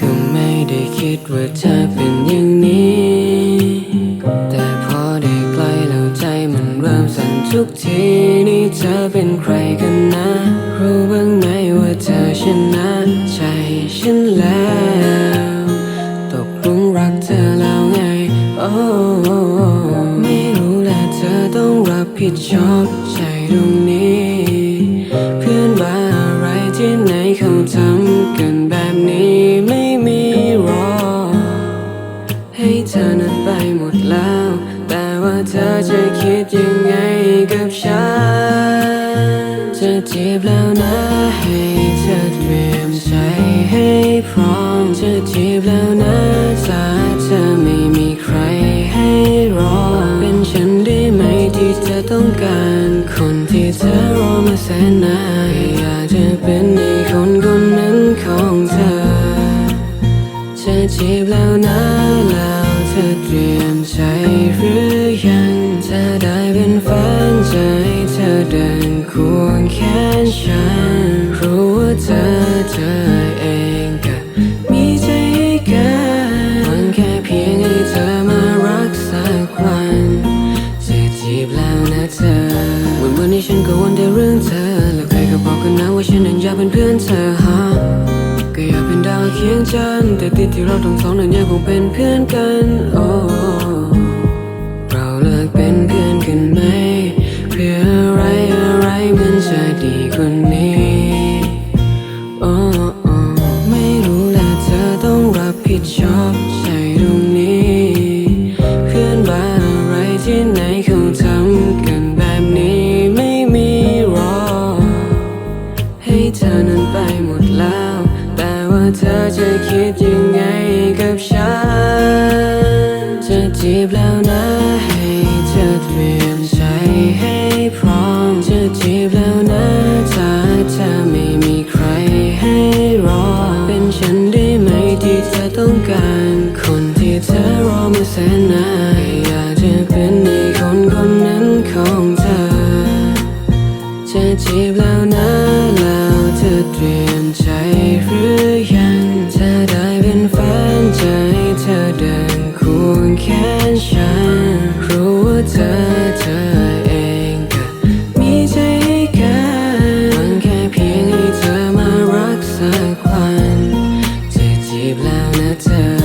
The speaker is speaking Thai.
ก็ไม่ได้คิดว่าเธอเป็นอย่างนี้ แต่พอได้ใกล้แล้วใจมันเริ่มสั่นทุกทีนี่เธอเป็นใครกันนะ รู้บ้างไหมว่าเธอชนะใจฉันแล้ว ตกหลุมรักเธอแล้วไง โอ้ไม่รู้แหละเธอต้องรับผิดชอบใจตรงนี้ แล้ว แต่ว่าเธอจะคิดยังไงกับฉัน จะจีบแล้วนะให้เธอเตรียมใจให้พร้อม จะจีบแล้วนะถ้าเธอไม่มีใครให้รอ เป็นฉันได้ไหมที่เธอต้องการ คนที่เธอรอมาแสนนานอยากจะเป็นในคนคนนั้นของเธอ จะจีบแล้วนะแล้ว จะได้เป็นแฟนใจเธอเดินควงแขนฉัน รู้ว่าเธอเธอเองก็มีใจให้กันมันแค่เพียงให้เธอมารักสักวันจะจีบแล้วนะเธอ วันวันนี้ฉันก็วันแต่เรื่องเธอ แล้วใครก็บอกกันนะว่าฉันนั้นอยากเป็นเพื่อนเธอฮะก็อยากเป็นดาวเคียงจันแต่ติดที่เราทั้งสองนั้นยังคงเป็นเพื่อนกันโอ้ เป็นเพื่อนกันไหม เพื่ออะไรอะไรมันจะดีกว่านี้โอ้โอ้ไม่รู้แหละเธอต้องรับผิดชอบใจตรงนี้ เพื่อนบ้าอะไรที่ไหนเขาทำกันแบบนี้ไม่มีหรอกให้เธอนั้นไปหมดแล้ว แต่ว่าเธอจะคิดยังไงกับฉัน จะจีบแล้วนะ ต้องการคนที่เธอรอมาแสนนานอยากจะเป็นในคนคนนั้นของเธอ จะจีบแล้วนะแล้วเธอเตรียมใจหรือยังจะได้เป็นแฟนใจเธอเดินควงแขนฉันรู้ว่าเธอเธอ better